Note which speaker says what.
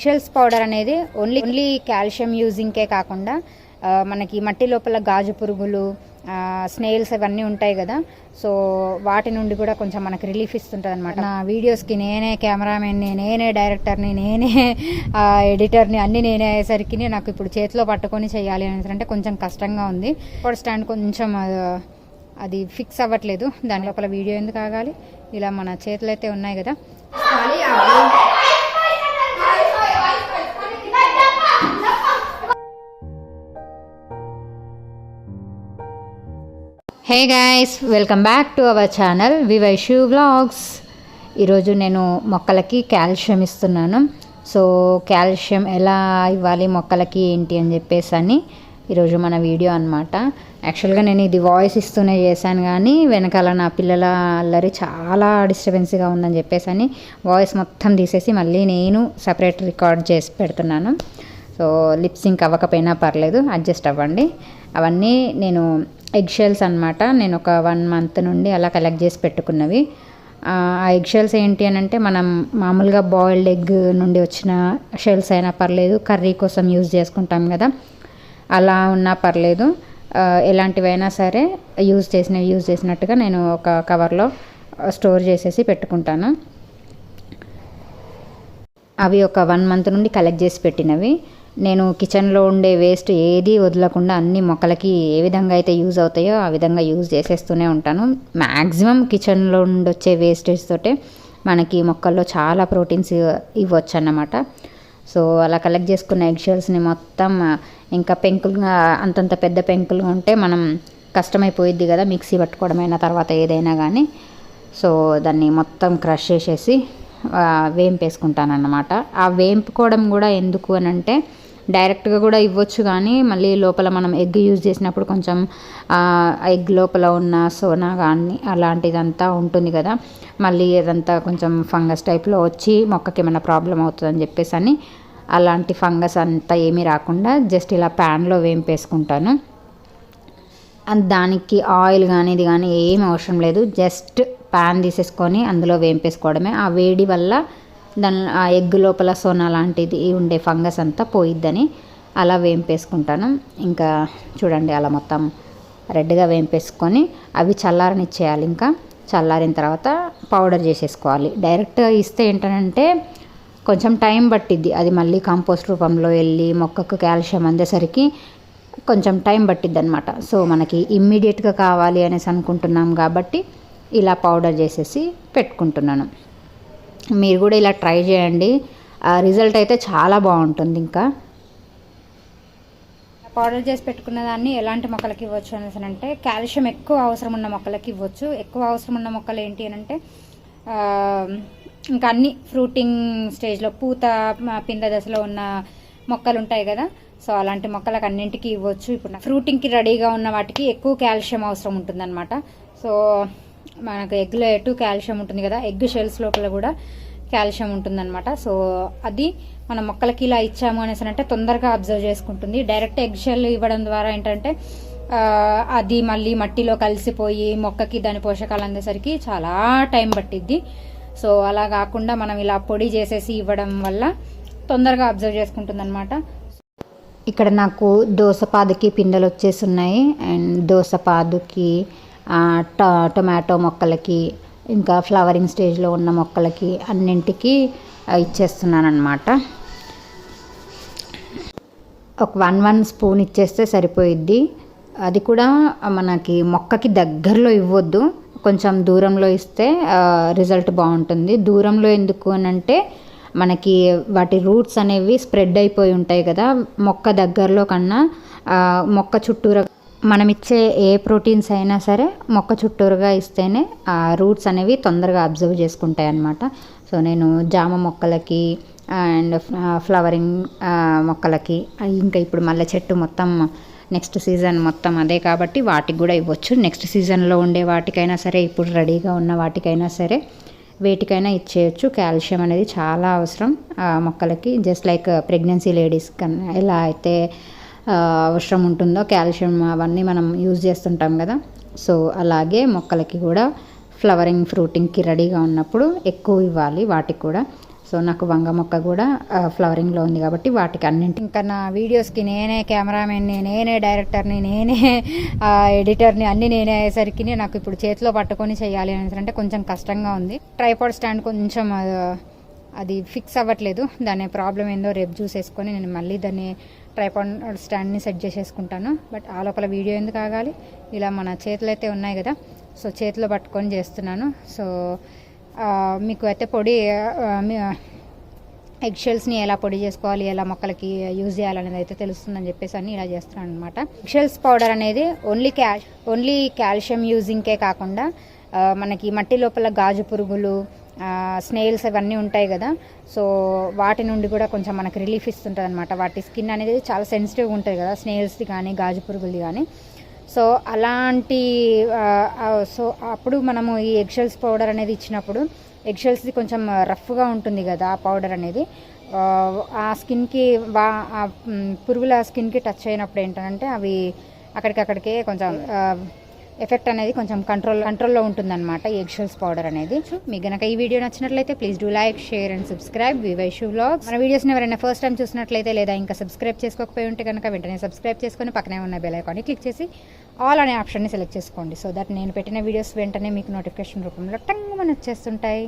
Speaker 1: Eggshells powder అనేది only only calcium యూజింగ్కే కాకుండా మనకి మట్టి లోపల గాజు పురుగులు స్నేల్స్ అవన్నీ ఉంటాయి కదా. సో వాటి నుండి కూడా కొంచెం మనకి రిలీఫ్ ఇస్తుంటుంది అనమాట నా వీడియోస్కి నేనే కెమెరామెన్ని నేనే డైరెక్టర్ని నేనే ఎడిటర్ని అన్నీ నేనే అయ్యేసరికి నాకు ఇప్పుడు చేతిలో పట్టుకొని చేయాలి అనేసి అంటే కొంచెం కష్టంగా ఉంది. ఇప్పుడు స్టాండ్ కొంచెం అది ఫిక్స్ అవ్వట్లేదు. దాని లోపల వీడియో ఎందుకు ఆగాలి? ఇలా మన చేతులు అయితే ఉన్నాయి కదా. Hey guys welcome back to our channel Vivaishu vlogs. ఈరోజు నేను మొక్కలకి కాల్షియం ఇస్తున్నాను. సో కాల్షియం ఎలా ఇవ్వాలి మొక్కలకి ఏంటి అని చెప్పేసి అని ఈరోజు మన వీడియో అనమాట యాక్చువల్గా నేను ఇది వాయిస్ ఇస్తూనే చేశాను కానీ వెనకాల నా పిల్లల అల్లరి చాలా డిస్టర్బెన్స్గా ఉందని చెప్పేసి అని వాయిస్ మొత్తం తీసేసి మళ్ళీ నేను సపరేట్ రికార్డ్ చేసి పెడుతున్నాను. సో లిప్ సింక్ అవ్వకపోయినా పర్లేదు అడ్జస్ట్ అవ్వండి. అవన్నీ నేను ఎగ్ షెల్స్ అనమాట నేను ఒక వన్ మంత్ నుండి అలా కలెక్ట్ చేసి పెట్టుకున్నవి. ఆ ఎగ్ షెల్స్ ఏంటి అని అంటే మనం మామూలుగా బాయిల్డ్ ఎగ్ నుండి వచ్చిన షెల్స్ అయినా పర్లేదు కర్రీ కోసం యూజ్ చేసుకుంటాం కదా. అలా ఉన్నా పర్లేదు. ఎలాంటివైనా సరే యూజ్ చేసినవి యూజ్ చేసినట్టుగా నేను ఒక కవర్లో స్టోర్ చేసేసి పెట్టుకుంటాను. అవి ఒక వన్ మంత్ నుండి కలెక్ట్ చేసి పెట్టినవి. నేను కిచెన్లో ఉండే వేస్ట్ ఏది వదలకుండా అన్ని మొక్కలకి ఏ విధంగా అయితే యూజ్ అవుతాయో ఆ విధంగా యూజ్ చేసేస్తూనే ఉంటాను. మ్యాక్సిమం కిచెన్లో ఉండి వచ్చే వేస్టేజ్ తోటే మనకి మొక్కల్లో చాలా ప్రోటీన్స్ ఇవ్వచ్చు అన్నమాట సో అలా కలెక్ట్ చేసుకున్న ఎగ్షెల్స్ని మొత్తం ఇంకా పెంకులుగా అంతంత పెద్ద పెంకులు ఉంటే మనం కష్టమైపోయిద్ది కదా మిక్సీ పట్టుకోవడమైనా తర్వాత ఏదైనా కానీ సో దాన్ని మొత్తం క్రష్ చేసేసి వేంపేసుకుంటానన్నమాట. ఆ వేంపుకోవడం కూడా ఎందుకు అని అంటే డైరెక్ట్గా కూడా ఇవ్వచ్చు కానీ మళ్ళీ లోపల మనం ఎగ్ యూజ్ చేసినప్పుడు కొంచెం ఎగ్ లోపల ఉన్న సోనా కానీ అలాంటిదంతా ఉంటుంది కదా. మళ్ళీ అదంతా కొంచెం ఫంగస్ టైప్లో వచ్చి మొక్కకి ఏమైనా ప్రాబ్లం అవుతుందని చెప్పేసి అని అలాంటి ఫంగస్ అంతా ఏమీ రాకుండా జస్ట్ ఇలా ప్యాన్లో వేంపేసుకుంటాను. దానికి ఆయిల్ కానీ ఇది కానీ ఏం అవసరం లేదు. జస్ట్ ప్యాన్ తీసేసుకొని అందులో వేంపేసుకోవడమే. ఆ వేడి వల్ల దాని ఆ ఎగ్ లోపల సోనా లాంటిది ఉండే ఫంగస్ అంతా పోయిద్దని అలా వేంపేసుకుంటాను. ఇంకా చూడండి అలా మొత్తం రెడ్గా వేంపేసుకొని అవి చల్లారనిచ్చేయాలి. ఇంకా చల్లారిన తర్వాత పౌడర్ చేసేసుకోవాలి. డైరెక్ట్ ఇస్తే ఏంటంటే కొంచెం టైం పట్టిద్ది. అది మళ్ళీ కంపోస్ట్ రూపంలో వెళ్ళి మొక్కకు కాల్షియం అందేసరికి కొంచెం టైం పట్టిద్ది అనమాట సో మనకి ఇమ్మీడియట్గా కావాలి అనేసి అనుకుంటున్నాం కాబట్టి ఇలా పౌడర్ చేసేసి పెట్టుకుంటున్నాను. మీరు కూడా ఇలా ట్రై చేయండి. ఆ రిజల్ట్ అయితే చాలా బాగుంటుంది ఇంకా. పౌడర్ చేసి పెట్టుకున్న దాన్ని ఎలాంటి మొక్కలకి ఇవ్వచ్చు అనేసి అంటే కాల్షియం ఎక్కువ అవసరం ఉన్న మొక్కలకి ఇవ్వచ్చు. ఎక్కువ అవసరం ఉన్న మొక్కలు ఏంటి అని అంటే ఇంకా అన్ని ఫ్రూటింగ్ స్టేజ్లో పూత పింద దశలో ఉన్న మొక్కలు ఉంటాయి కదా. సో అలాంటి మొక్కలకు అన్నింటికి ఇవ్వచ్చు. ఇప్పుడు ఫ్రూటింగ్కి రెడీగా ఉన్న వాటికి ఎక్కువ కాల్షియం అవసరం ఉంటుందన్నమాట. సో మనకు ఎగ్లో ఎటు కాల్షియం ఉంటుంది కదా ఎగ్ షెల్స్ లోపల కూడా కాల్షియం ఉంటుందన్నమాట. సో అది మన మొక్కలకి ఇలా ఇచ్చాము అనేసి అంటే తొందరగా అబ్జర్వ్ చేసుకుంటుంది. డైరెక్ట్ ఎగ్ షెల్ ఇవ్వడం ద్వారా ఏంటంటే అది మళ్ళీ మట్టిలో కలిసిపోయి మొక్కకి దాని పోషకాలు అందేసరికి చాలా టైం పట్టిద్ది. సో అలా కాకుండా మనం ఇలా పొడి చేసేసి ఇవ్వడం వల్ల తొందరగా అబ్జర్వ్ చేసుకుంటుంది అనమాట ఇక్కడ నాకు దోసపాదుకి పిందెలు వచ్చేసి ఉన్నాయి. అండ్ దోసపాదుకి టొమాటో మొక్కలకి ఇంకా ఫ్లవరింగ్ స్టేజ్లో ఉన్న మొక్కలకి అన్నింటికి ఇచ్చేస్తున్నాను అనమాట ఒక వన్ వన్ స్పూన్ ఇచ్చేస్తే సరిపోయిద్ది. అది కూడా మనకి మొక్కకి దగ్గరలో ఇవ్వద్దు. కొంచెం దూరంలో ఇస్తే రిజల్ట్ బాగుంటుంది. దూరంలో ఎందుకు అని అంటే మనకి వాటి రూట్స్ అనేవి స్ప్రెడ్ అయిపోయి ఉంటాయి కదా. మొక్క దగ్గరలో కన్నా మొక్క చుట్టూరా మనం ఇచ్చే ఏ ప్రోటీన్స్ అయినా సరే మొక్క చుట్టూరుగా ఇస్తేనే ఆ రూట్స్ అనేవి తొందరగా అబ్జర్వ్ చేసుకుంటాయి అన్నమాట సో నేను జామ మొక్కలకి అండ్ ఫ్లవరింగ్ మొక్కలకి ఇంకా ఇప్పుడు మల్లె చెట్టు మొత్తం నెక్స్ట్ సీజన్ మొత్తం అదే కాబట్టి వాటికి కూడా ఇవ్వచ్చు. నెక్స్ట్ సీజన్లో ఉండే వాటికైనా సరే ఇప్పుడు రెడీగా ఉన్న వాటికైనా సరే వేటికైనా ఇచ్చేయచ్చు. కాల్షియం అనేది చాలా అవసరం ఆ మొక్కలకి. జస్ట్ లైక్ ప్రెగ్నెన్సీ లేడీస్ కన్నా ఎలా అయితే అవసరం ఉంటుందో కాల్షియం అవన్నీ మనం యూజ్ చేస్తుంటాం కదా. సో అలాగే మొక్కలకి కూడా ఫ్లవరింగ్ ఫ్రూటింగ్కి రెడీగా ఉన్నప్పుడు ఎక్కువ ఇవ్వాలి వాటికి కూడా. సో నాకు వంగ మొక్క కూడా ఫ్లవరింగ్లో ఉంది కాబట్టి వాటికి అన్నింటి ఇంకా నా వీడియోస్కి నేనే కెమెరామెన్ని నేనే డైరెక్టర్ని నేనే ఎడిటర్ని అన్నీ నేనే అయ్యేసరికి నాకు ఇప్పుడు చేతిలో పట్టుకొని చేయాలి అనేసి అంటే కొంచెం కష్టంగా ఉంది. ట్రైపాడ్ స్టాండ్ కొంచెం అది ఫిక్స్ అవ్వట్లేదు. దాని ప్రాబ్లం ఏందో రేపు చూసేసుకొని నేను మళ్ళీ దాన్ని ట్రైపాడ్ స్టాండ్ని సెట్ చేసేసుకుంటాను. బట్ ఆ లోపల వీడియో ఎందుకు ఆగాలి? ఇలా మన చేతులు అయితే ఉన్నాయి కదా. సో చేతిలో పట్టుకొని చేస్తున్నాను. సో మీకు అయితే పొడి మీ- ఎగ్ షెల్స్ని ఎలా పొడి చేసుకోవాలి ఎలా మొక్కలకి యూజ్ చేయాలనేది అయితే తెలుస్తుందని చెప్పేసి అని ఇలా చేస్తున్నాను అనమాట ఎగ్ షెల్స్ పౌడర్ అనేది ఓన్లీ క్యా ఓన్లీ కాల్షియం యూజింగ్కే కాకుండా మనకి మట్టి లోపల గాజు పురుగులు స్నేల్స్ అవన్నీ ఉంటాయి కదా. సో వాటి నుండి కూడా కొంచెం మనకి రిలీఫ్ ఇస్తుంటుంది అనమాట వాటి స్కిన్ అనేది చాలా సెన్సిటివ్గా ఉంటుంది కదా. స్నేల్స్ది కానీ గాజు పురుగులది కానీ. సో అలాంటి సో అప్పుడు మనము ఈ ఎగ్షెల్స్ పౌడర్ అనేది ఇచ్చినప్పుడు ఎగ్షెల్స్ది కొంచెం రఫ్గా ఉంటుంది కదా ఆ పౌడర్ అనేది. ఆ, స్కిన్కి వా ఆ, పురుగుల స్కిన్కి టచ్ అయినప్పుడు ఏంటంటే అవి అక్కడికక్కడికే కొంచెం ఎఫెక్ట్ అనేది కొంచెం కంట్రోల్ కంట్రోల్లో ఉంటుందన్నమాట ఎగ్ షెల్స్ పౌడర్ అనేది. మీకు కనుక ఈ వీడియో నచ్చినట్లయితే please do like share and subscribe Vivaishu vlogs మన వీడియోస్ని ఎవరైనా ఫస్ట్ టైం చూసినట్లయితే లేదా ఇంకా సబ్స్క్రైబ్ చేసుకోకపోయి ఉంటే కనుక వెంటనే సబ్స్క్రైబ్ చేసుకొని పక్కనే ఉన్న బెల్ ఐకాన్ని క్లిక్ చేసి ఆల్ అనే ఆప్షన్ని సెలెక్ట్ చేసుకోండి. సో దట్ నేను పెట్టిన వీడియోస్ వెంటనే మీకు నోటిఫికేషన్ రూపంలో టంగ్ మన వచ్చేస్తుంటాయి.